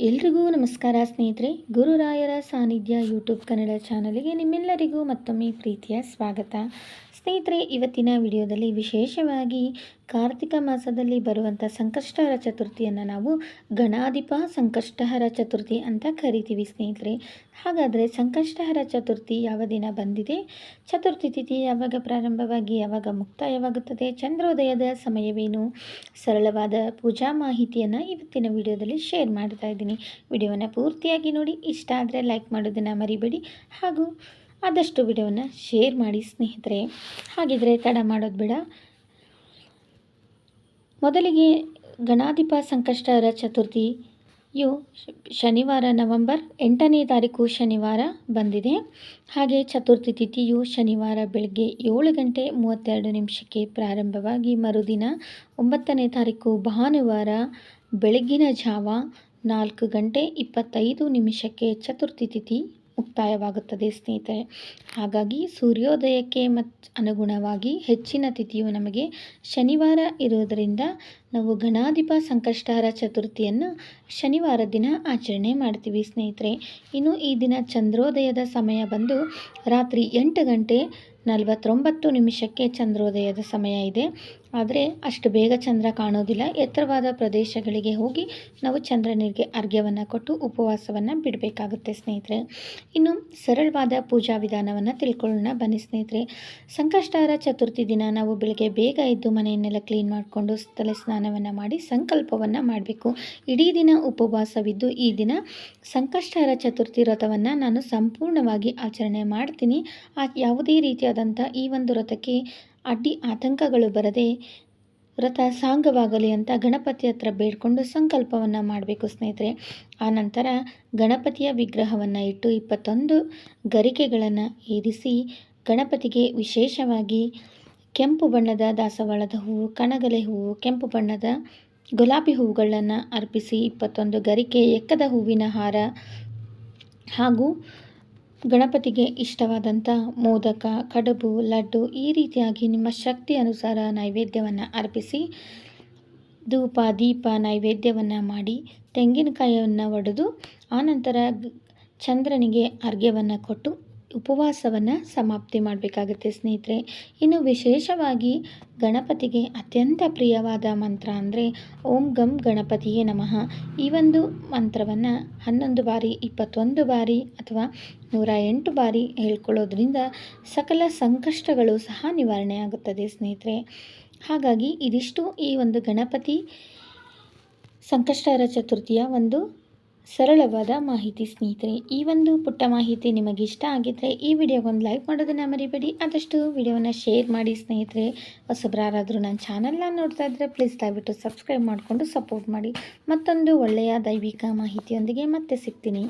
ಎಲ್ರಿಗೂ ನಮಸ್ಕಾರ ಸ್ನೇಹಿತರೆ, ಗುರುರಾಯರ ಸಾನ್ನಿಧ್ಯ ಯೂಟ್ಯೂಬ್ ಕನ್ನಡ ಚಾನಲ್ಗೆ ನಿಮ್ಮೆಲ್ಲರಿಗೂ ಮತ್ತೊಮ್ಮೆ ಪ್ರೀತಿಯ ಸ್ವಾಗತ. ಸ್ನೇಹಿತರೆ, ಇವತ್ತಿನ ವಿಡಿಯೋದಲ್ಲಿ ವಿಶೇಷವಾಗಿ ಕಾರ್ತಿಕ ಮಾಸದಲ್ಲಿ ಬರುವಂಥ ಸಂಕಷ್ಟಹರ ಚತುರ್ಥಿಯನ್ನು ನಾವು ಗಣಾಧಿಪ ಸಂಕಷ್ಟಹರ ಚತುರ್ಥಿ ಅಂತ ಕರಿತೀವಿ ಸ್ನೇಹಿತರೆ. ಹಾಗಾದರೆ ಸಂಕಷ್ಟಹರ ಚತುರ್ಥಿ ಯಾವ ದಿನ ಬಂದಿದೆ? ಚತುರ್ಥಿ ತಿಥಿ ಯಾವಾಗ ಪ್ರಾರಂಭವಾಗಿ, ಯಾವಾಗ ಮುಕ್ತಾಯವಾಗುತ್ತದೆ? ಚಂದ್ರೋದಯದ ಸಮಯವೇನು? ಸರಳವಾದ ಪೂಜಾ ಮಾಹಿತಿಯನ್ನು ಇವತ್ತಿನ ವಿಡಿಯೋದಲ್ಲಿ ಶೇರ್ ಮಾಡ್ತಾ ಇದ್ದೀನಿ. ವಿಡಿಯೋವನ್ನು ಪೂರ್ತಿಯಾಗಿ ನೋಡಿ, ಇಷ್ಟ ಆದರೆ ಲೈಕ್ ಮಾಡೋದನ್ನು ಮರಿಬೇಡಿ ಹಾಗೂ ಆದಷ್ಟು ವಿಡಿಯೋವನ್ನು ಶೇರ್ ಮಾಡಿ ಸ್ನೇಹಿತರೆ. ಹಾಗಿದ್ರೆ ತಡ ಮಾಡೋದು ಬೇಡ. ಮೊದಲಿಗೆ ಗಣಾಧಿಪ ಸಂಕಷ್ಟಹರ ಚತುರ್ಥಿಯು ಶನಿವಾರ ನವೆಂಬರ್ ಎಂಟನೇ ತಾರೀಕು ಶನಿವಾರ ಬಂದಿದೆ. ಹಾಗೆ ಚತುರ್ಥಿ ತಿಥಿಯು ಶನಿವಾರ ಬೆಳಗ್ಗೆ ಏಳು ಗಂಟೆ ಮೂವತ್ತೆರಡು ನಿಮಿಷಕ್ಕೆ ಪ್ರಾರಂಭವಾಗಿ ಮರುದಿನ ಒಂಬತ್ತನೇ ತಾರೀಕು ಭಾನುವಾರ ಬೆಳಗ್ಗಿನ ಜಾವ ನಾಲ್ಕು ಗಂಟೆ ಇಪ್ಪತ್ತೈದು ನಿಮಿಷಕ್ಕೆ ಚತುರ್ಥಿ ತಿಥಿ ಮುಕ್ತಾಯವಾಗುತ್ತದೆ ಸ್ನೇಹಿತರೆ. ಹಾಗಾಗಿ ಸೂರ್ಯೋದಯಕ್ಕೆ ಮತ್ತು ಅನುಗುಣವಾಗಿ ಹೆಚ್ಚಿನ ತಿಥಿಯು ನಮಗೆ ಶನಿವಾರ ಇರುವುದರಿಂದ ನಾವು ಗಣಾಧಿಪ ಸಂಕಷ್ಟಹರ ಚತುರ್ಥಿಯನ್ನು ಶನಿವಾರ ದಿನ ಆಚರಣೆ ಮಾಡ್ತೀವಿ ಸ್ನೇಹಿತರೆ. ಇನ್ನು ಈ ದಿನ ಚಂದ್ರೋದಯದ ಸಮಯ ಬಂದು ರಾತ್ರಿ ಎಂಟು ಗಂಟೆ ನಲವತ್ತೊಂಬತ್ತು ನಿಮಿಷಕ್ಕೆ ಚಂದ್ರೋದಯದ ಸಮಯ ಇದೆ. ಆದರೆ ಅಷ್ಟು ಬೇಗ ಚಂದ್ರ ಕಾಣೋದಿಲ್ಲ. ಎತ್ತರವಾದ ಪ್ರದೇಶಗಳಿಗೆ ಹೋಗಿ ನಾವು ಚಂದ್ರನಿಗೆ ಅರ್ಘ್ಯವನ್ನು ಕೊಟ್ಟು ಉಪವಾಸವನ್ನು ಬಿಡಬೇಕಾಗುತ್ತೆ ಸ್ನೇಹಿತರೆ. ಇನ್ನು ಸರಳವಾದ ಪೂಜಾ ವಿಧಾನವನ್ನು ತಿಳ್ಕೊಳ್ಳೋಣ. ಬನ್ನಿ ಸ್ನೇಹಿತರೆ. ಸಂಕಷ್ಟಹರ ಚತುರ್ಥಿ ದಿನ ನಾವು ಬೆಳಗ್ಗೆ ಬೇಗ ಎದ್ದು ಮನೆಯನ್ನೆಲ್ಲ ಕ್ಲೀನ್ ಮಾಡಿಕೊಂಡು ತಲೆ ಸ್ನಾನವನ್ನು ಮಾಡಿ ಸಂಕಲ್ಪವನ್ನು ಮಾಡಬೇಕು. ಇಡೀ ದಿನ ಉಪವಾಸವಿದ್ದು ಈ ದಿನ ಸಂಕಷ್ಟಹರ ಚತುರ್ಥಿ ವ್ರತವನ್ನು ನಾನು ಸಂಪೂರ್ಣವಾಗಿ ಆಚರಣೆ ಮಾಡ್ತೀನಿ. ಆ ಯಾವುದೇ ರೀತಿಯಾದಂಥ ಈ ಒಂದು ವ್ರತಕ್ಕೆ ಅಡ್ಡಿ ಆತಂಕಗಳು ಬರದೆ ವ್ರತ ಸಾಂಗವಾಗಲಿ ಅಂತ ಗಣಪತಿ ಹತ್ರ ಬೇಡಿಕೊಂಡು ಸಂಕಲ್ಪವನ್ನು ಮಾಡಬೇಕು ಸ್ನೇಹಿತರೆ. ಆನಂತರ ಗಣಪತಿಯ ವಿಗ್ರಹವನ್ನು ಇಟ್ಟು ಇಪ್ಪತ್ತೊಂದು ಗರಿಕೆಗಳನ್ನು ಏರಿಸಿ ಗಣಪತಿಗೆ ವಿಶೇಷವಾಗಿ ಕೆಂಪು ಬಣ್ಣದ ದಾಸವಾಳದ ಹೂವು, ಕಣಗಲೆ ಹೂವು, ಕೆಂಪು ಬಣ್ಣದ ಗುಲಾಬಿ ಹೂವುಗಳನ್ನು ಅರ್ಪಿಸಿ ಇಪ್ಪತ್ತೊಂದು ಗರಿಕೆ ಎಕ್ಕದ ಹೂವಿನ ಹಾರ ಹಾಗೂ ಗಣಪತಿಗೆ ಇಷ್ಟವಾದಂಥ ಮೋದಕ, ಕಡುಬು, ಲಡ್ಡು ಈ ರೀತಿಯಾಗಿ ನಿಮ್ಮ ಶಕ್ತಿ ಅನುಸಾರ ನೈವೇದ್ಯವನ್ನು ಅರ್ಪಿಸಿ, ಧೂಪ, ದೀಪ ನೈವೇದ್ಯವನ್ನು ಮಾಡಿ ತೆಂಗಿನಕಾಯಿಯನ್ನು ಒಡೆದು, ಆನಂತರ ಚಂದ್ರನಿಗೆ ಅರ್ಘ್ಯವನ್ನು ಕೊಟ್ಟು ಉಪವಾಸವನ್ನು ಸಮಾಪ್ತಿ ಮಾಡಬೇಕಾಗುತ್ತೆ ಸ್ನೇಹಿತರೆ. ಇನ್ನು ವಿಶೇಷವಾಗಿ ಗಣಪತಿಗೆ ಅತ್ಯಂತ ಪ್ರಿಯವಾದ ಮಂತ್ರ ಅಂದರೆ ಓಂ ಗಂ ಗಣಪತಿಯೇ ನಮಃ. ಈ ಒಂದು ಮಂತ್ರವನ್ನು ಹನ್ನೊಂದು ಬಾರಿ, ಇಪ್ಪತ್ತೊಂದು ಬಾರಿ ಅಥವಾ ನೂರ ಎಂಟು ಬಾರಿ ಹೇಳ್ಕೊಳ್ಳೋದ್ರಿಂದ ಸಕಲ ಸಂಕಷ್ಟಗಳು ಸಹ ನಿವಾರಣೆ ಆಗುತ್ತದೆ ಸ್ನೇಹಿತರೆ. ಹಾಗಾಗಿ ಇದಿಷ್ಟು ಈ ಒಂದು ಗಣಪತಿ ಸಂಕಷ್ಟರ ಚತುರ್ಥಿಯ ಒಂದು ಸರಳವಾದ ಮಾಹಿತಿ ಸ್ನೇಹಿತರೆ, ಈ ಒಂದು ಪುಟ್ಟ ಮಾಹಿತಿ ನಿಮಗೆ ಇಷ್ಟ ಆಗಿದ್ದರೆ ಈ ವಿಡಿಯೋಗೊಂದು ಲೈಕ್ ಮಾಡೋದನ್ನು ಮರಿಬೇಡಿ. ಆದಷ್ಟು ವಿಡಿಯೋನ ಶೇರ್ ಮಾಡಿ ಸ್ನೇಹಿತರೆ. ಹೊಸಬ್ರಾರಾದರೂ ನನ್ನ ಚಾನಲ್ನ ನೋಡ್ತಾ ಇದ್ದರೆ ಪ್ಲೀಸ್ ದಯವಿಟ್ಟು ಸಬ್ಸ್ಕ್ರೈಬ್ ಮಾಡಿಕೊಂಡು ಸಪೋರ್ಟ್ ಮಾಡಿ. ಮತ್ತೊಂದು ಒಳ್ಳೆಯ ದೈವಿಕ ಮಾಹಿತಿಯೊಂದಿಗೆ ಮತ್ತೆ ಸಿಗ್ತೀನಿ.